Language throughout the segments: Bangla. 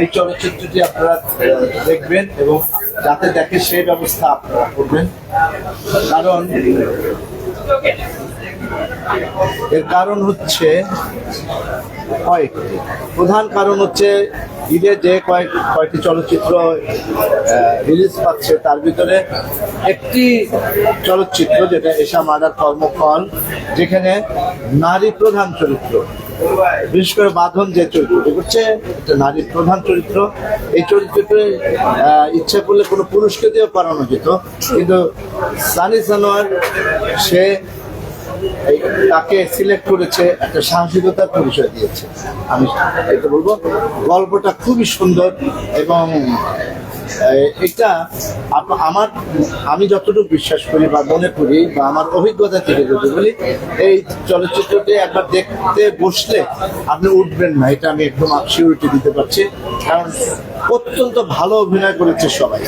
এই চলচ্চিত্রটি আপনারা দেখবেন এবং যাতে দেখে সেই ব্যবস্থা আপনারা করবেন। কারণ, এর কারণ হচ্ছে প্রধান কারণ হচ্ছে ঈদে যে কয়েক, কয়েকটি চলচ্চিত্র রিলিজ পাচ্ছে, তার ভিতরে একটি চলচ্চিত্র, যেটা এশা মার্ডার কর্মফল যেখানে নারী প্রধান চরিত্র। বিশেষ করে বাঁধন যে চরিত্রটি করছে, একটা নারীর প্রধান চরিত্র, এই চরিত্রটি ইচ্ছা করলে কোনো পুরুষকে দিয়েও করানো যেত, কিন্তু সানি সানোয়ার, সে তাকে সিলেক্ট করেছে, একটা সাহসিকতার পরিচয় দিয়েছে। আমি এটা বলব, গল্পটা খুবই সুন্দর এবং এটা আমার আমি যতটুকু বিশ্বাস করি বা মনে করি বা আমার অভিজ্ঞতা থেকে যদি বলি, এই চলচ্চিত্রটি একবার দেখতে বসলে আপনি উঠবেন না। এটা আমি একদম সিউরিটি দিতে পারছি। কারণ অত্যন্ত ভালো অভিনয় করেছে সবাই।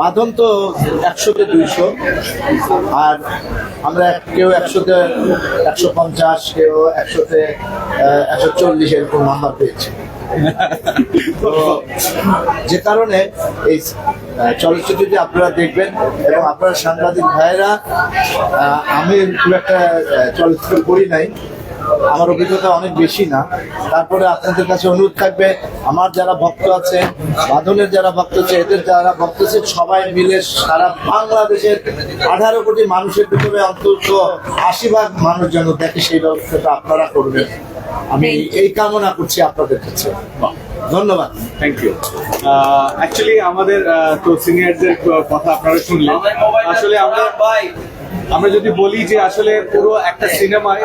বাঁধন তো একশোতে দুইশো, আর আমরা কেউ একশোতে একশো পঞ্চাশ, কেউ একশোতে একশো চল্লিশ এরকম নাম্বার পেয়েছে। তো, যে কারণে এই চলচ্চিত্রটি আপনারা দেখবেন এবং আপনারা সাংবাদিক ভাইয়েরা আমি খুব একটা চলচ্চিত্র করি নাই, আমার অভিজ্ঞতা অনেক বেশি না। তারপরে আপনাদের কাছে অনুরোধ থাকবে, আমার যারা ভক্ত আছে, বাঁধনের যারা ভক্ত আছে, এদের যারা ভক্ত আছে, সবাই মিলে সারা বাংলাদেশের আঠারো কোটি মানুষের ভিতরে অন্তত আশি ভাগ মানুষ যেন দেখে সেই ব্যবস্থাটা আপনারা করবেন। আমি এই কামনা করছি আপনাদের কাছে। ধন্যবাদ। থ্যাংক ইউ অ্যাকচুয়ালি আমাদের আহ, তো সিনিয়রদের কথা আপনারা শুনলেন। আসলে আমরা আমরা যদি বলি যে আসলে পুরো একটা সিনেমায়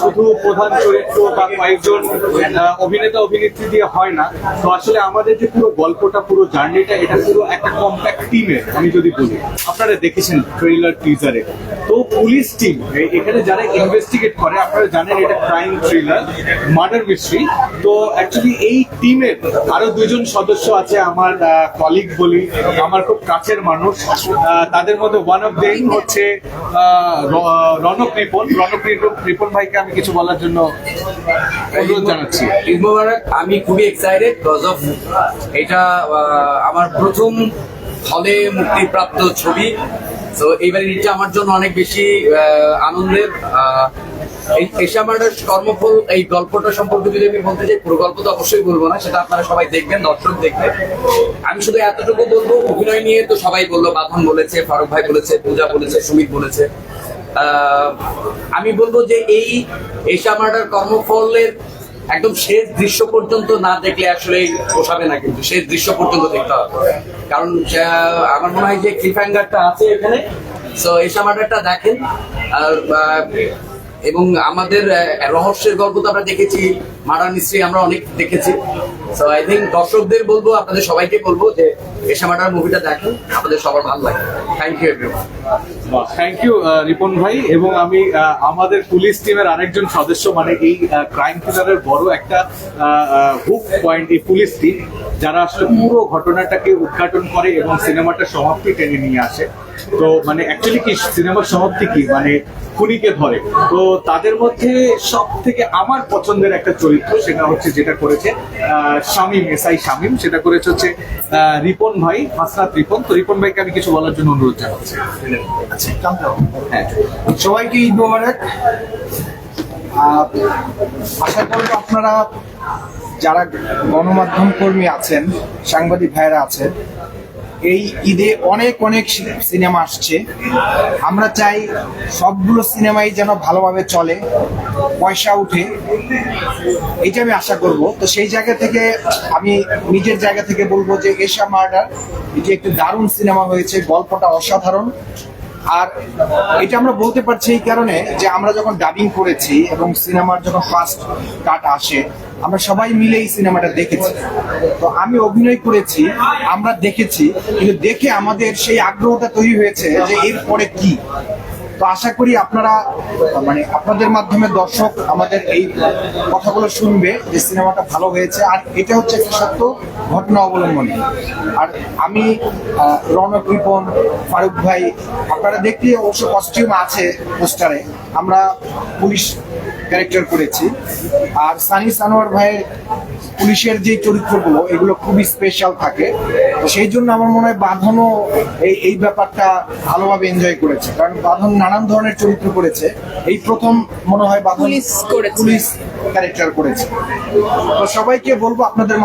শুধু প্রধান চরিত্র বা কয়েকজন অভিনেতা, অভিনেত্রী দিয়ে হয় না, তো আসলে আমাদের যে পুরো গল্পটা, পুরো জার্নিটা, এটা পুরো একটা কম্প্যাক্ট টিমের আমি যদি বলি। আপনারা দেখেছেন ট্রেলার টিজারে তো পুলিশ টিম এখানে যারা ইনভেস্টিগেট করে, আপনারা জানেন এটা ক্রাইম থ্রিলার মার্ডার মিস্ট্রি তো অ্যাকচুয়ালি এই টিমের আরও দুজন সদস্য আছে, আমার কলিগ বলি, আমার খুব কাছের মানুষ তাদের মধ্যে ওয়ান অফ দেম হচ্ছে রনক রিপন, রনক রিপন- ভাইকে আমি কিছু বলার জন্য অনুরোধ জানাচ্ছি। আমি খুবই এক্সাইটেড বিকজ অফ এটা আমার প্রথম হলে মুক্তিপ্রাপ্ত ছবি। তো এইবার এটা আমার জন্য অনেক বেশি আনন্দের। কর্মফল, এই গল্পটা সম্পর্কে যদি আমি বলতে চাই পুরো গল্প তো অবশ্যই বলব না, সেটা আপনারা সবাই দেখবেন, দর্শক দেখবেন। আমি শুধু এতটুকু বলব, অভিনয় নিয়ে তো সবাই বলল বলেছে, ফারুক ভাই বলেছে, পূজা বলেছে, সুমিত বলেছে। আমি বলব যে এই এশা মার্ডার কর্মফলের একদম শেষ দৃশ্য পর্যন্ত না দেখলে আসলে পোষাবে না কিন্তু, শেষ দৃশ্য পর্যন্ত দেখতে হবে। কারণ আমার মনে হয় যে ক্লিপ হ্যাঙ্গারটা আছে এখানে। সো এশা মার্ডারটা দেখেন, আর এবং আমাদের রহস্যের গল্প তো আমরা দেখেছি মারা মিস্ত্রি আমরা অনেক দেখেছি। সো আই থিঙ্ক দর্শকদের বলব, আপনাদের সবাইকে বলব যে এসা মাটার মুভিটা দেখেন, আমাদের সবার ভালো লাগে। Thank you thank you Ripon ভাই, এবং আমি আমাদের পুলিশ টিমের আরেকজন সদস্য মানে এই ক্রাইম থ্রিলারের বড় একটা হুক পয়েন্ট এই পুলিশ টিম যারা আসলে পুরো ঘটনাটাকে উদ্ঘাটন করে এবং সিনেমাটা সমাপ্তি টেনে নিয়ে আসে। তো মানে অ্যাকচুয়ালি কি, সিনেমার সমাপ্তি কি? মানে খুনিকে ধরে। তো তাদের মধ্যে সব থেকে আমার পছন্দের একটা চরিত্র সেটা হচ্ছে যেটা করেছে শামীম এসআই শামীম। সেটা করেছে হচ্ছে রিপন ভাই, হাসনাত রিপন। তো রিপন ভাইকে আমি কিছু বলার জন্য জানাচ্ছি হ্যাঁ। সবাইকে ঈদ মোবারক। আশা করব আপনারা যারা গণমাধ্যম কর্মী আছেন সাংবাদিক ভাইরা আছেন এই ঈদে অনেক অনেক সিনেমা আসছে। আমরা চাই সবগুলো সিনেমাই যেন ভালোভাবে চলে, পয়সা উঠে। এটা আমি আশা করব। তো সেই জায়গা থেকে আমি নিজের জায়গা থেকে বলব যে এশা মার্ডার, এটি একটি দারুণ সিনেমা হয়েছে। গল্পটা অসাধারণ। আর এটা আমরা বলতে পারছি এই কারণে যে আমরা যখন ডাবিং করেছি এবং সিনেমার যখন ফার্স্ট কাট আসে, আমরা সবাই মিলে এই সিনেমাটা দেখেছি। তো আমি অভিনয় করেছি, আমরা দেখেছি, কিন্তু দেখে আমাদের সেই আগ্রহটা তৈরি হয়েছে যে এরপরে কি। তো আশা করি আপনারা মানে আপনাদের মাধ্যমে দর্শক আমাদের এই কথাগুলো শুনবে যে সিনেমাটা ভালো হয়েছে। আর এটা হচ্ছে একটা সত্য ঘটনা অবলম্বনে। আর আমি রনক রিপন, ফারুক ভাই, আপনারা দেখতে অবশ্য কস্টিউম আছে পোস্টারে আমরা পুলিশ ক্যারেক্টার করেছি। আর সানি সানোয়ার ভাইয়ের পুলিশের যে চরিত্রগুলো এগুলো খুবই স্পেশাল থাকে। তো সেই জন্য আমার মনে হয় বাঁধনও এই এই ব্যাপারটা ভালোভাবে এনজয় করেছে। কারণ বাঁধন নানান ধরনের চরিত্র করেছে। এই প্রথম মনে হয় বাঁধন পুলিশ পুলিশ ক্যারেক্টার করেছে। তো সবাইকে বলব আপনাদের